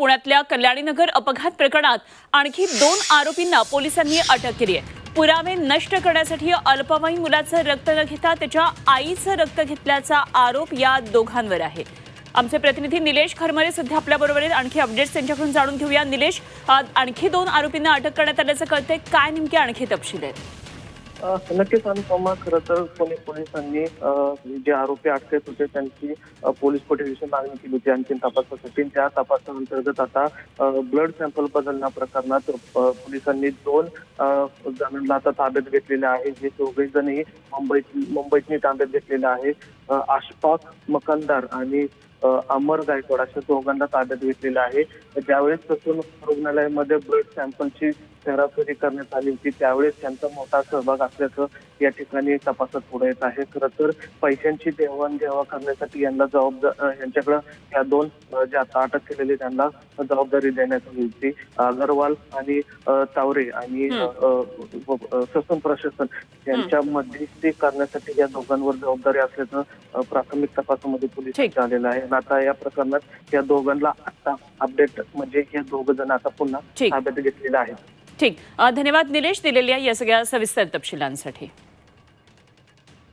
पुण्यातल्या कल्याणीनगर अपघात प्रकरणात आणखी दोन आरोपींना पोलिसांनी अटक केली आहे. पुरावे नष्ट करण्यासाठी अल्पवयीन मुलाचं रक्त न घेता त्याच्या आईचं रक्त घेतल्याचा आरोप या दोघांवर आहे. आमचे प्रतिनिधी निलेश खरमरे सध्या आपल्याबरोबर आहेत. आणखी अपडेट्स त्यांच्याकडून जाणून घेऊया. निलेश आणखी दोन आरोपींना अटक करण्यात आल्याचं कळतंय. काय नेमके आणखी तपशील आहेत? नक्कीच अनुपमा खरं तर पुणे पोलिसांनी जे आरोपी अटकेत होते त्यांची पोलीस कोठडीची मागणी केली होती आणखी तपासासाठी. त्या तपासाअंतर्गत आता ब्लड सॅम्पल बदलण्या प्रकरणात पोलिसांनी दोन जणांना आता ताब्यात घेतलेले आहे. जे चौघे जणही मुंबईत मुंबईतनी ताब्यात घेतलेले आहे. आशफाक मकंदार आणि अमर गायकवाड अशा दोघांना ताब्यात घेतलेलं आहे. त्यावेळेस ससून रुग्णालयामध्ये ब्लड सॅम्पलची फेराफेरी करण्यात आली होती त्यावेळेस त्यांचा मोठा सहभाग असल्याचं या ठिकाणी तपासात पुढे येत आहे. खरं तर पैशांची देवाणघेवाण करण्यासाठी यांना जबाबदार यांच्याकडे या दोन जे आता अटक केलेले त्यांना जबाबदारी देण्यात आली होती. अगरवाल आणि तावरे आणि ससून प्रशासन यांच्या मध्यस्थी करण्यासाठी या दोघांवर जबाबदारी असल्याचं प्राथमिक तपासामध्ये पोलिसांच्या आलेलं आहे. आणि आता या प्रकरणात या दोघांना आता अपडेट म्हणजे हे दोघ जण आता पुन्हा. ताब्यात घेतलेले आहेत ठीक. धन्यवाद निलेश दिलेल्या या सगळ्या सविस्तर तपशिलांसाठी.